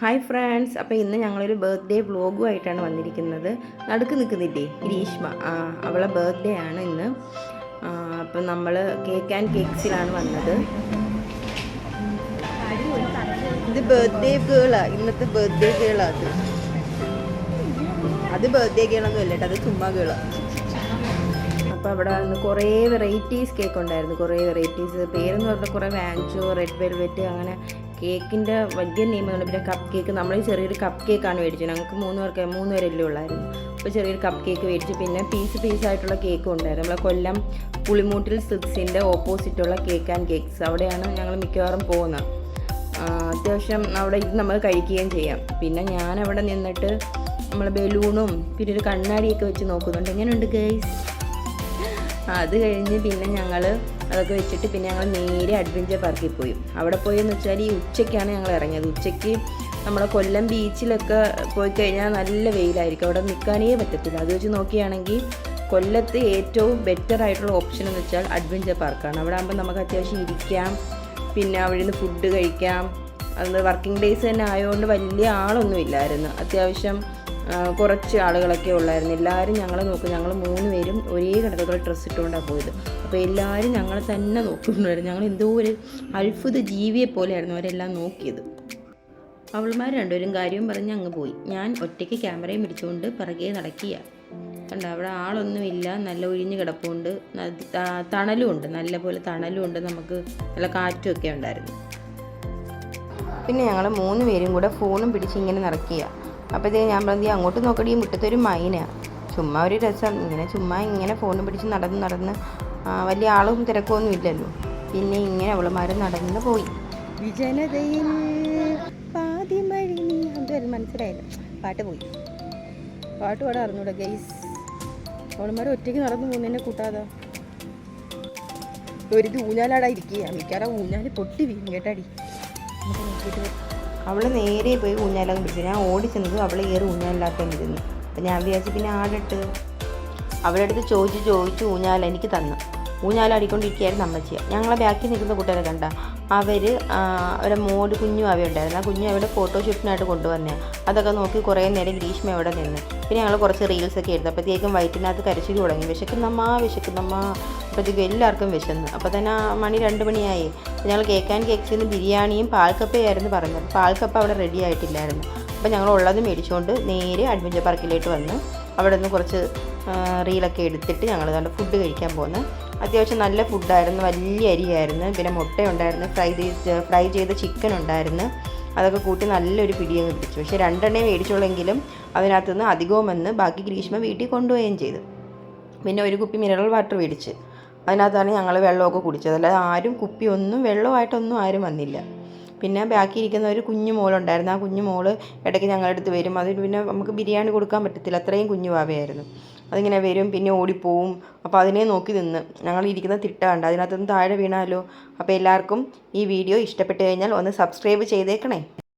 Hi friends അപ്പോൾ ഇന്ന് ഞങ്ങളൊരു ബർത്ത്ഡേ വ്ളോഗുമായിട്ടാണ് വന്നിരിക്കുന്നത്. നടുക്ക് നിൽക്കുന്നില്ലേ? ഗ്രീഷ്മ ആ അവളെ ബർത്ത്ഡേ ആണ് ഇന്ന്. അപ്പം നമ്മൾ കേക്ക് ആൻഡ് കേക്ക്സിലാണ് വന്നത്. ഇത് ബർത്ത്ഡേ കേളാ ഇന്നത്തെ ബർത്ത്ഡേ ഗേളാ അത്. അത് ബർത്ത്ഡേ ഗേളൊന്നും അല്ല കേട്ടോ അത് ചുമ്മാ ഗേളാ അപ്പോൾ അവിടെ വന്ന് കുറേ വെറൈറ്റീസ് കേക്ക് ഉണ്ടായിരുന്നു. കുറേ വെറൈറ്റീസ് പേരെന്ന് പറഞ്ഞാൽ കുറേ വാഞ്ചോ റെഡ് വെൽവെറ്റ് അങ്ങനെ കേക്കിന്റെ വലിയ നെയിമുകൾ പിന്നെ കപ്പ് കേക്ക് നമ്മൾ ചെറിയൊരു കപ്പ് കേക്കാണ് മേടിച്ചത്. ഞങ്ങൾക്ക് മൂന്ന് പേർക്ക് മൂന്ന് പേരല്ലേ ഉള്ളായിരുന്നു. അപ്പോൾ ചെറിയൊരു കപ്പ് കേക്ക് മേടിച്ചു പിന്നെ പീസ് പീസ് ആയിട്ടുള്ള കേക്കും ഉണ്ടായിരുന്നു. നമ്മളെ കൊല്ലം പുളിമൂട്ടിൽ സിക്സിന്റെ ഓപ്പോസിറ്റുള്ള കേക്ക് ആൻഡ് കേക്ക്സ് അവിടെയാണ് ഞങ്ങൾ മിക്കവാറും പോകുന്നത്. അത്യാവശ്യം അവിടെ ഇത് നമ്മൾ കഴിക്കുകയും ചെയ്യാം. പിന്നെ ഞാൻ അവിടെ നിന്നിട്ട് നമ്മൾ ബലൂണും പിന്നെ ഒരു കണ്ണാടിയൊക്കെ വെച്ച് നോക്കുന്നുണ്ട്. എങ്ങനെയുണ്ട് ഗൈസ് അത് കഴിഞ്ഞ് പിന്നെ ഞങ്ങൾ അതൊക്കെ വെച്ചിട്ട് പിന്നെ ഞങ്ങൾ നേരെ അഡ്വഞ്ചർ പാർക്കിൽ പോയി. അവിടെ പോയി എന്ന് വെച്ചാൽ ഈ ഉച്ചയ്ക്കാണ് ഞങ്ങൾ ഇറങ്ങിയത്. ഉച്ചയ്ക്ക് നമ്മുടെ കൊല്ലം ബീച്ചിലൊക്കെ പോയി കഴിഞ്ഞാൽ നല്ല വെയിലായിരിക്കും. അവിടെ നിൽക്കാനേ പറ്റത്തില്ല. അത് വെച്ച് നോക്കുകയാണെങ്കിൽ കൊല്ലത്ത് ഏറ്റവും ബെറ്റർ ആയിട്ടുള്ള ഓപ്ഷൻ എന്ന് വെച്ചാൽ അഡ്വഞ്ചർ പാർക്കാണ് അവിടെ ആകുമ്പോൾ നമുക്ക് അത്യാവശ്യം ഇരിക്കാം. പിന്നെ അവിടെ നിന്ന് ഫുഡ് കഴിക്കാം. അത് വർക്കിംഗ് ഡേയ്സ് തന്നെ ആയതുകൊണ്ട് വലിയ ആളൊന്നും ഇല്ലായിരുന്നു അത്യാവശ്യം കുറച്ച് ആളുകളൊക്കെ ഉള്ളായിരുന്നു. എല്ലാവരും ഞങ്ങളെ നോക്കും. ഞങ്ങൾ മൂന്ന് പേരും ഒരേ കടകൾ ഡ്രസ്സ് ഇട്ടുകൊണ്ടാണ് പോയത്. അപ്പോൾ എല്ലാവരും ഞങ്ങളെ തന്നെ നോക്കുന്നുണ്ടായിരുന്നു. ഞങ്ങൾ എന്തോ ഒരു അത്ഭുത ജീവിയെ പോലെയായിരുന്നു അവരെല്ലാം നോക്കിയത്. അവൾമാർ രണ്ടുപേരും കാര്യവും പറഞ്ഞ് അങ്ങ് പോയി. ഞാൻ ഒറ്റയ്ക്ക് ക്യാമറയും പിടിച്ചുകൊണ്ട് പിറകെ നടക്കുക കണ്ട അവിടെ ആളൊന്നുമില്ല. നല്ല ഒഴിഞ്ഞ് കിടപ്പുണ്ട്. തണലും ഉണ്ട് നല്ല പോലെ തണലും ഉണ്ട് നമുക്ക് നല്ല കാറ്റും ഒക്കെ ഉണ്ടായിരുന്നു. പിന്നെ ഞങ്ങൾ മൂന്ന് പേരും കൂടെ ഫോണും പിടിച്ച് ഇങ്ങനെ നടക്കുക അപ്പോഴത്തേക്ക് ഞാൻ പറഞ്ഞു അങ്ങോട്ട് നോക്കടി ഈ മുറ്റത്തൊരു മൈന. ചുമ്മാ ഒരു രസം. ഇങ്ങനെ ചുമ്മാ ഇങ്ങനെ ഫോണും പിടിച്ച് നടന്ന് നടന്ന് വലിയ ആളും തിരക്കൊന്നും ഇല്ലല്ലോ. പിന്നെ ഇങ്ങനെ അവളുമാർ നടന്ന് പോയി. അതുവരെ മനസ്സിലായില്ല. പാട്ട് പോയി. പാട്ട് പാടാൻ അറിഞ്ഞൂടെ ഗൈസ് അവളുമാർ ഒറ്റയ്ക്ക് നടന്നു പോകുന്നതിനെ കൂട്ടാതെ. ഒരു ഊഞ്ഞാലാടാ ഇരിക്കുക മിക്കാറ ഊഞ്ഞാൽ പൊട്ടി വീഴും കേട്ടാടി. അവൾ നേരെ പോയി ഊഞ്ഞാലൊക്കെ പിടിച്ചു. ഞാൻ ഓടിച്ചെന്നത് അവൾ അവൾ കയറി ഇരുന്നു. അപ്പം ഞാൻ വിചാരിച്ചു പിന്നെ ആടിട്ട് അവളുടെ അടുത്ത് ചോദിച്ച് ചോദിച്ച് ഊഞ്ഞാൽ എനിക്ക് തന്നു. ഊഞ്ഞാലാടിക്കൊണ്ടിരിക്കുകയായിരുന്നു അമ്മച്ചിയ ഞങ്ങളെ ബാക്കി നിൽക്കുന്ന കുട്ടികളെ കണ്ട. അവർ അവരെ മോട് കുഞ്ഞു അവയുണ്ടായിരുന്നു ആ കുഞ്ഞു അവിടെ ഫോട്ടോഷൂട്ടിനായിട്ട് കൊണ്ടുവന്നേ. അതൊക്കെ നോക്കി കുറേ നേരം ഗ്രീഷ്മ അവിടെ നിന്ന്. പിന്നെ ഞങ്ങൾ കുറച്ച് റീൽസൊക്കെ എടുത്തു. അപ്പോഴത്തേക്കും വയറ്റിനകത്ത് കരച്ചിൽ തുടങ്ങി. വിശക്കുന്നമ്മ വിശക്കുന്നമ്മ. അപ്പോഴത്തേക്കും എല്ലാവർക്കും വിശന്ന്. അപ്പോൾ തന്നെ മണി രണ്ട് മണിയായി. ഞങ്ങൾ കേക്ക് ആൻഡ് ചെയ്യുന്ന ബിരിയാണിയും പാൽക്കപ്പയായിരുന്നു പറഞ്ഞത്. പാൽക്കപ്പ അവിടെ റെഡി ആയിട്ടില്ലായിരുന്നു. അപ്പോൾ ഞങ്ങൾ ഉള്ളത് മേടിച്ചുകൊണ്ട് നേരെ അഡ്വഞ്ചർ പാർക്കിലേക്ക് വന്ന് അവിടെ നിന്ന് കുറച്ച് റീലൊക്കെ എടുത്തിട്ട് ഞങ്ങൾ നല്ല ഫുഡ് കഴിക്കാൻ പോകുന്നു അത്യാവശ്യം നല്ല ഫുഡായിരുന്നു വലിയ അരിയായിരുന്നു പിന്നെ മുട്ടയുണ്ടായിരുന്നു ഫ്രൈ ചെയ്ത് ഫ്രൈ ചെയ്ത ചിക്കൻ ഉണ്ടായിരുന്നു. അതൊക്കെ കൂട്ടി നല്ലൊരു പിടിയങ്ങ് പിടിച്ചു. പക്ഷേ രണ്ടെണ്ണേ മേടിച്ചുള്ളെങ്കിലും അതിനകത്തുനിന്ന് അധികവും വന്ന് ബാക്കി ഗ്രീഷ്മ വീട്ടിൽ കൊണ്ടുപോവുകയും ചെയ്തു. പിന്നെ ഒരു കുപ്പി മിനറൽ വാട്ടർ മേടിച്ച്. അതിനകത്താണ് ഞങ്ങൾ വെള്ളമൊക്കെ കുടിച്ചത്. അല്ലാതെ ആരും കുപ്പി ഒന്നും വെള്ളമായിട്ടൊന്നും ആരും വന്നില്ല. പിന്നെ ബാക്കി ഇരിക്കുന്ന ഒരു കുഞ്ഞു മോളുണ്ടായിരുന്നു. ആ കുഞ്ഞു മോൾ ഇടയ്ക്ക് ഞങ്ങളുടെ അടുത്ത് വരും. അതിന് പിന്നെ നമുക്ക് ബിരിയാണി കൊടുക്കാൻ പറ്റത്തില്ല. അത്രയും കുഞ്ഞു വാവയായിരുന്നു. അതിങ്ങനെ വരും പിന്നെ ഓടിപ്പോവും. അപ്പോൾ അതിനെ നോക്കി നിന്ന്. ഞങ്ങൾ ഇരിക്കുന്ന തിട്ട കണ്ട് അതിനകത്തുനിന്ന് താഴെ വീണാലോ? അപ്പോൾ എല്ലാവർക്കും ഈ വീഡിയോ ഇഷ്ടപ്പെട്ട് കഴിഞ്ഞാൽ ഒന്ന് സബ്സ്ക്രൈബ് ചെയ്തേക്കണേ.